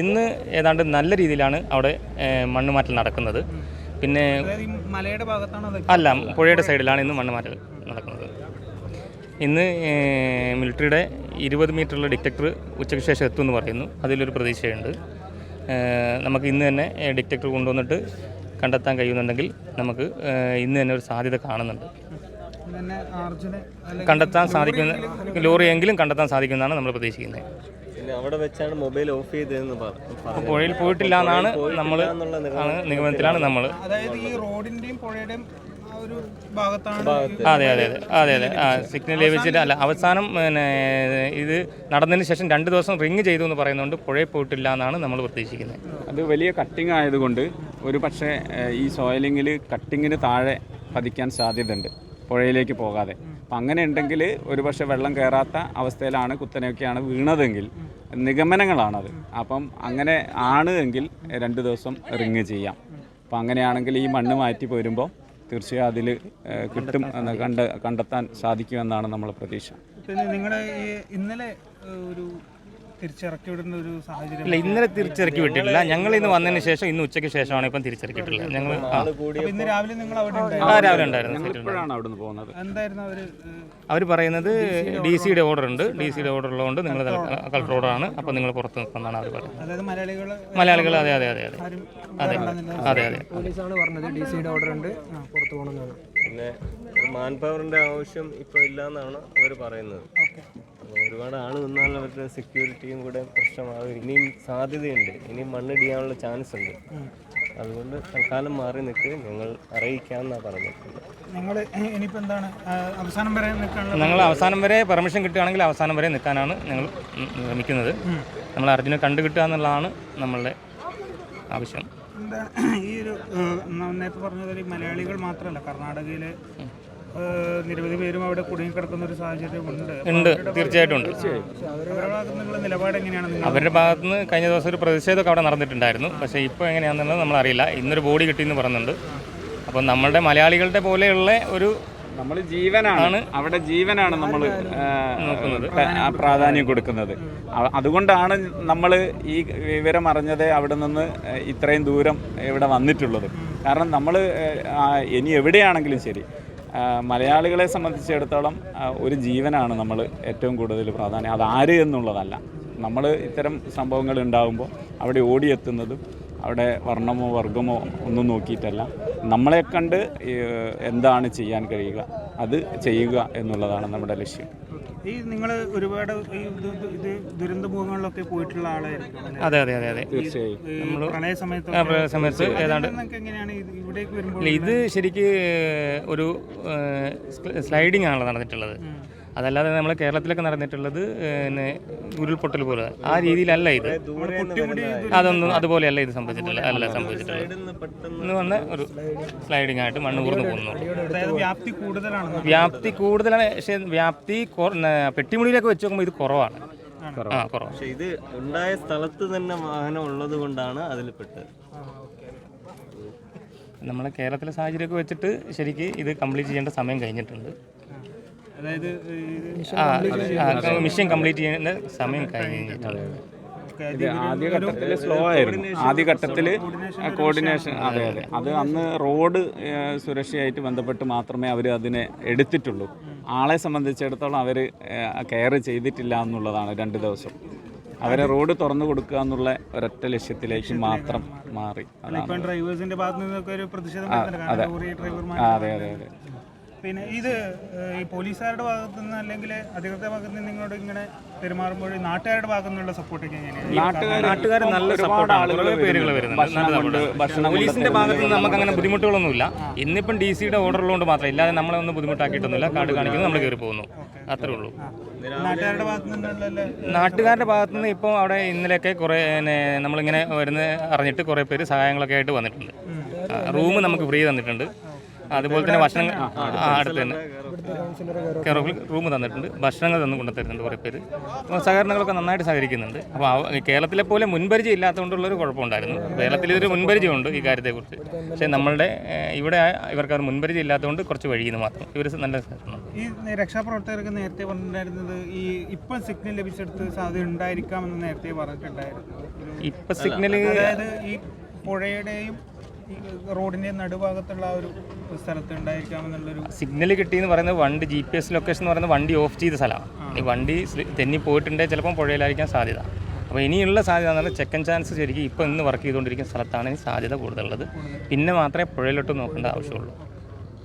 ഇന്ന് ഏതാണ്ട് നല്ല രീതിയിലാണ് അവിടെ മണ്ണ് മാറ്റൽ നടക്കുന്നത്. പിന്നെ മലയുടെ ഭാഗത്താണോ അല്ല പുഴയുടെ സൈഡിലാണ് ഇന്ന് മണ്ണ് മാറ്റൽ നടക്കുന്നത്. ഇന്ന് മിലിറ്ററിയുടെ ഇരുപത് മീറ്ററുള്ള ഡിറ്റക്ടർ ഉച്ചയ്ക്ക് ശേഷം എത്തുമെന്ന് പറയുന്നു. അതിലൊരു പ്രതീക്ഷയുണ്ട്. നമുക്ക് ഇന്ന് തന്നെ ഡിറ്റക്ടർ കൊണ്ടുവന്നിട്ട് കണ്ടെത്താൻ കഴിയുന്നുണ്ടെങ്കിൽ നമുക്ക് ഇന്ന് തന്നെ ഒരു സാധ്യത കാണുന്നുണ്ട്. കണ്ടെത്താൻ സാധിക്കുന്ന ലോറിയെങ്കിലും കണ്ടെത്താൻ സാധിക്കുമെന്നാണ് നമ്മൾ പ്രതീക്ഷിക്കുന്നത്. അവിടെ വെച്ചാണ് മൊബൈൽ ഓഫ് ചെയ്തതെന്ന് പറ- പറഞ്ഞു പുഴയിൽ പോയിട്ടില്ല എന്നാണ് നമ്മൾ നിഗമനത്തിലാണ് നമ്മൾ അതായത് ഈ റോഡിന്റെയും പുഴയുടെയും ഒരു ഭാഗത്താണ് അതെ അതെ അതെ അതെ അതെ. ആ സിഗ്നൽ ലഭിച്ചിട്ട് അല്ല അവസാനം പിന്നെ ഇത് നടന്നതിന് ശേഷം രണ്ട് ദിവസം റിങ് ചെയ്തു എന്ന് പറയുന്നുണ്ട് പുഴയിൽ പോയിട്ടില്ല എന്നാണ് നമ്മൾ പ്രതീക്ഷിക്കുന്നത്. അത് വലിയ കട്ടിങ് ആയതുകൊണ്ട് ഒരു പക്ഷേ ഈ സോയിലിങ്ങിൽ കട്ടിങ്ങിന് താഴെ പതിക്കാൻ സാധ്യതയുണ്ട് പുഴയിലേക്ക് പോകാതെ. അപ്പം അങ്ങനെ ഉണ്ടെങ്കിൽ ഒരു പക്ഷേ വെള്ളം കയറാത്ത അവസ്ഥയിലാണ് കുത്തനെയൊക്കെയാണ് വീണതെങ്കിൽ നിഗമനങ്ങളാണത്. അപ്പം അങ്ങനെ ആണ് എങ്കിൽ രണ്ട് ദിവസം റിങ് ചെയ്യാം. അപ്പം അങ്ങനെയാണെങ്കിൽ ഈ മണ്ണ് മാറ്റി പോരുമ്പോൾ തീർച്ചയായും അതിൽ കിട്ടും എന്ന് കണ്ട് കണ്ടെത്താൻ സാധിക്കുമെന്നാണ് നമ്മൾ പ്രതീക്ഷ. പിന്നെ നിങ്ങളുടെ ഇന്നലെ ഒരു തിരിച്ചിറക്കി വിടുന്ന ഒരു സാഹചര്യം ഇല്ല ഇന്നലെ തിരിച്ചിറക്കി വിട്ടിട്ടില്ല. ഞങ്ങൾ ഇന്ന് വന്നതിന് ശേഷം ഇന്ന് ഉച്ചയ്ക്ക് ശേഷമാണ് ഇപ്പം തിരിച്ചിറക്കിയിട്ടുള്ളത്. ഞങ്ങൾ അപ്പൊ ഇന്ന് രാവിലെ നിങ്ങൾ അവിടെ ആ, ഉണ്ടായിരുന്നു. രാവിലെ ഉണ്ടായിരുന്നു. എന്തായിരുന്നു അവർ ഏഹ്, അവർ പറയുന്നത് ഡി സിയുടെ ഓർഡർ ഉണ്ട്. ഡി സിയുടെ ഓർഡർ ഉള്ളതുകൊണ്ട് നിങ്ങൾ കളക്ടർ ഓർഡറാണ് അപ്പോൾ നിങ്ങൾ പുറത്ത് നിൽക്കുന്നതാണ് അവർ പറയുന്നത്. അതായത് മലയാളികൾ അതെ അതെ അതെ അതെ അതെ. ആരും അതെ അതെ അതെ ഡി സിയുടെ ഓർഡർ ഉണ്ട്. പുറത്ത് പോകണമെന്നാണ്. പിന്നെ മാൻ പവറിന്റെ ആവശ്യം ഇപ്പൊ ഇല്ലാന്നാണ് അവർ പറയുന്നത്. ഒരുപാട് ആൾ നിന്നാൽ അവരുടെ സെക്യൂരിറ്റിയും കൂടെ പ്രശ്നമാകും. ഇനിയും സാധ്യതയുണ്ട്. ഇനിയും മണ്ണിടിയാനുള്ള ചാൻസ് ഉണ്ട്. അതുകൊണ്ട് തൽക്കാലം മാറി നിൽക്ക് ഞങ്ങൾ അറിയിക്കാമെന്നാണ് പറഞ്ഞിട്ടുള്ളത് നിങ്ങൾ ഇനിയിപ്പോ എന്താണ്? അവസാനം വരെ നിൽക്കാനുള്ള ഞങ്ങൾ അവസാനം വരെ പെർമിഷൻ കിട്ടുകയാണെങ്കിൽ അവസാനം വരെ നിൽക്കാനാണ് ഞങ്ങൾ ശ്രമിക്കുന്നത് നമ്മൾ അർജുനെ കണ്ടു കിട്ടുക എന്നുള്ളതാണ് നമ്മളുടെ ആവശ്യം. എന്താണ് ഈ ഒരു നേരത്തെ പറഞ്ഞതുപോലെ ഈ മലയാളികൾ മാത്രമല്ല കർണാടകയിലെ നിരവധി പേരും അവിടെ കുടുങ്ങിക്കിടക്കുന്ന ഒരു സാഹചര്യം ഉണ്ട്. ഉണ്ട് തീർച്ചയായിട്ടും ഉണ്ട്. അവരുടെ ഭാഗത്ത് നിന്നുള്ള നിലപാട് എങ്ങനെയാണ്? അവരുടെ ഭാഗത്ത് നിന്ന് കഴിഞ്ഞ ദിവസം ഒരു പ്രതിഷേധമൊക്കെ അവിടെ നടന്നിട്ടുണ്ടായിരുന്നു. പക്ഷേ ഇപ്പോൾ എങ്ങനെയാണെന്നുള്ളത് നമ്മളറിയില്ല. ഇന്നൊരു ബോഡി കിട്ടിയെന്ന് പറയുന്നുണ്ട്. അപ്പോൾ നമ്മളുടെ മലയാളികളുടെ പോലെയുള്ള ഒരു നമ്മൾ ജീവനാണ്. അവിടെ ജീവനാണ് നമ്മൾ പ്രാധാന്യം കൊടുക്കുന്നത്. അതുകൊണ്ടാണ് നമ്മൾ ഈ വിവരം അറിഞ്ഞത് അവിടെ നിന്ന് ഇത്രയും ദൂരം ഇവിടെ വന്നിട്ടുള്ളത്. കാരണം നമ്മൾ ഇനി എവിടെയാണെങ്കിലും ശരി മലയാളികളെ സംബന്ധിച്ചിടത്തോളം ഒരു ജീവനാണ് നമ്മൾ ഏറ്റവും കൂടുതൽ പ്രാധാന്യം. അത് ആര് എന്നുള്ളതല്ല. നമ്മൾ ഇത്തരം സംഭവങ്ങൾ ഉണ്ടാകുമ്പോൾ അവിടെ ഓടിയെത്തുന്നതും അവിടെ വർണമോ വർഗമോ ഒന്നും നോക്കിയിട്ടല്ല. നമ്മളെ കണ്ട് എന്താണ് ചെയ്യാൻ കഴിയുക അത് ചെയ്യുക എന്നുള്ളതാണ് നമ്മുടെ ലക്ഷ്യം. ഈ നിങ്ങൾ ഒരുപാട് ഇത് ദുരന്ത മുഖങ്ങളിലൊക്കെ പോയിട്ടുള്ള ആളായിരിക്കും അതെ അതെ അതെ അതെ. തീർച്ചയായും. പ്രളയ സമയത്ത് ഏതാണ്ട് ഇവിടേക്ക് വരുമ്പോൾ ഇത് ശരിക്ക് ഒരു സ്ലൈഡിംഗ് ആണല്ലോ നടന്നിട്ടുള്ളത്. അതല്ലാതെ നമ്മൾ കേരളത്തിലൊക്കെ നടന്നിട്ടുള്ളത് പിന്നെ ഉരുൾപൊട്ടൽ പോലെ. ആ രീതിയിലല്ല ഇത്. അതൊന്നും അതുപോലെയല്ല ഇത് സംഭവിച്ചിട്ടില്ല അല്ല സംഭവിച്ചിട്ടില്ല ഇവിടുന്ന് ഇന്ന് വന്ന ഒരു സ്ലൈഡിംഗ് ആയിട്ട് മണ്ണ് കൂർന്ന് പോകുന്നു. അതായത് വ്യാപ്തി കൂടുതലാണ് വ്യാപ്തി കൂടുതലാണ്. പക്ഷേ വ്യാപ്തി പെട്ടിമുടിയിലൊക്കെ വെച്ച് നോക്കുമ്പോൾ ഇത് കുറവാണ്. ആ കുറവാണ്. പക്ഷെ ഇത് ഉണ്ടായ സ്ഥലത്ത് തന്നെ വാഹനം ഉള്ളത് കൊണ്ടാണ് അതിൽ പെട്ടത് നമ്മളെ കേരളത്തിലെ സാഹചര്യമൊക്കെ വെച്ചിട്ട് ശരിക്ക് ഇത് കംപ്ലീറ്റ് ചെയ്യേണ്ട സമയം കഴിഞ്ഞിട്ടുണ്ട്. അതായത് മിഷൻ കംപ്ലീറ്റ് ചെയ്യുന്ന സമയം കഴിഞ്ഞിട്ടുണ്ട് ആദ്യഘട്ടത്തിൽ സ്ലോ ആയിരുന്നു. ആദ്യഘട്ടത്തിൽ കോർഡിനേഷൻ അതെ അതെ. അത് അന്ന് റോഡ് സുരക്ഷയായിട്ട് ബന്ധപ്പെട്ട് മാത്രമേ അവർ അതിനെ എടുത്തിട്ടുള്ളൂ. ആളെ സംബന്ധിച്ചിടത്തോളം അവർ കെയർ ചെയ്തിട്ടില്ല എന്നുള്ളതാണ് രണ്ട് ദിവസം. അവരെ റോഡ് തുറന്നു കൊടുക്കുക എന്നുള്ള ഒരൊറ്റ ലക്ഷ്യത്തിലേക്ക് മാത്രം മാറി. അതെ. അതെ അതെ പിന്നെ ഇത് ഈ പോലീസുകാരുടെ ഭാഗത്തു നിന്ന് അല്ലെങ്കിൽ അധികൃതരുടെ ഭാഗത്ത് നിന്ന് നിങ്ങളോട് ഇങ്ങനെ പെരുമാറുമ്പോൾ നാട്ടുകാരുടെ ഭാഗത്തു നിന്നുള്ള സപ്പോർട്ടൊക്കെ എങ്ങനെയാണ് നാട്ടുകാർ നല്ല സപ്പോർട്ടാണ് പോലീസിന്റെ ഭാഗത്ത് നിന്ന് നമുക്ക് അങ്ങനെ ബുദ്ധിമുട്ടുകളൊന്നുമില്ല. ഇന്നിപ്പം ഡി സിയുടെ ഓർഡർ ഉള്ളതുകൊണ്ട് മാത്രം ഇല്ലാതെ നമ്മളെ ഒന്നും ബുദ്ധിമുട്ടാക്കിയിട്ടൊന്നുമില്ല. കാർഡ് കാണിക്കുന്നു നമ്മൾ കയറി പോകുന്നു. അത്രേ ഉള്ളൂ. നാട്ടുകാരുടെ ഭാഗത്ത് നിന്ന് ഇപ്പോൾ അവിടെ ഇന്നലെയൊക്കെ കുറേ നമ്മളിങ്ങനെ വരുന്ന അറിഞ്ഞിട്ട് കുറേ പേര് സഹായങ്ങളൊക്കെ ആയിട്ട് വന്നിട്ടുണ്ട്. റൂം നമുക്ക് ഫ്രീ തന്നിട്ടുണ്ട്. അതുപോലെ തന്നെ ഭക്ഷണങ്ങൾ ആ, അടുത്ത് തന്നെ. കെയർ ഓഫ് റൂം തന്നിട്ടുണ്ട് ഭക്ഷണങ്ങൾ തന്നു കൊണ്ടുത്തരുന്നുണ്ട് കുറേ പേര്. അപ്പോൾ സഹകരണങ്ങളൊക്കെ നന്നായിട്ട് സഹകരിക്കുന്നുണ്ട്. അപ്പോൾ കേരളത്തിലെ പോലെ മുൻപരിചയം ഇല്ലാത്തതുകൊണ്ടുള്ളൊരു കുഴപ്പമുണ്ടായിരുന്നു. കേരളത്തിൽ ഇതൊരു മുൻപരിചയമുണ്ട് ഈ കാര്യത്തെക്കുറിച്ച്. പക്ഷേ നമ്മളുടെ ഇവിടെ ഇവർക്ക് അവർ മുൻപരിചയം ഇല്ലാത്തതുകൊണ്ട് കുറച്ച് വഴിയുന്നു മാത്രം. ഇവർ നല്ല സഹകരണം ഈ രക്ഷാപ്രവർത്തകർക്ക് നേരത്തെ പറഞ്ഞിട്ടുണ്ടായിരുന്നത് ഈ ഇപ്പം സിഗ്നൽ ലഭിച്ചെടുത്ത് സാധ്യത ഉണ്ടായിരിക്കാം എന്ന് നേരത്തെ പറഞ്ഞിട്ടുണ്ടായിരുന്നു. ഇപ്പം സിഗ്നൽ അതായത് ഈ പുഴയുടെയും ഈ റോഡിന്റെയും നടുഭാഗത്തുള്ള ആ ഒരു സ്ഥലത്ത് ഉണ്ടായിരിക്കാമെന്നുള്ളൊരു സിഗ്നൽ കിട്ടിയെന്ന് പറയുന്നത് വണ്ടി ജി പി എസ് ലൊക്കേഷൻ എന്ന് പറയുന്നത് വണ്ടി ഓഫ് ചെയ്ത സ്ഥലമാണ്. ഈ വണ്ടി തെന്നി പോയിട്ടുണ്ടെങ്കിൽ ചിലപ്പോൾ പുഴയിലായിരിക്കാൻ സാധ്യത. അപ്പോൾ ഇനിയുള്ള സാധ്യത എന്ന് പറഞ്ഞാൽ ചെക്കൻ ചാൻസ് ശരിക്കും ഇപ്പോൾ ഇന്ന് വർക്ക് ചെയ്തുകൊണ്ടിരിക്കുന്ന സ്ഥലത്താണ് ഇനി സാധ്യത കൂടുതലുള്ളത്. പിന്നെ മാത്രമേ പുഴയിലോട്ട് നോക്കേണ്ട ആവശ്യമുള്ളൂ.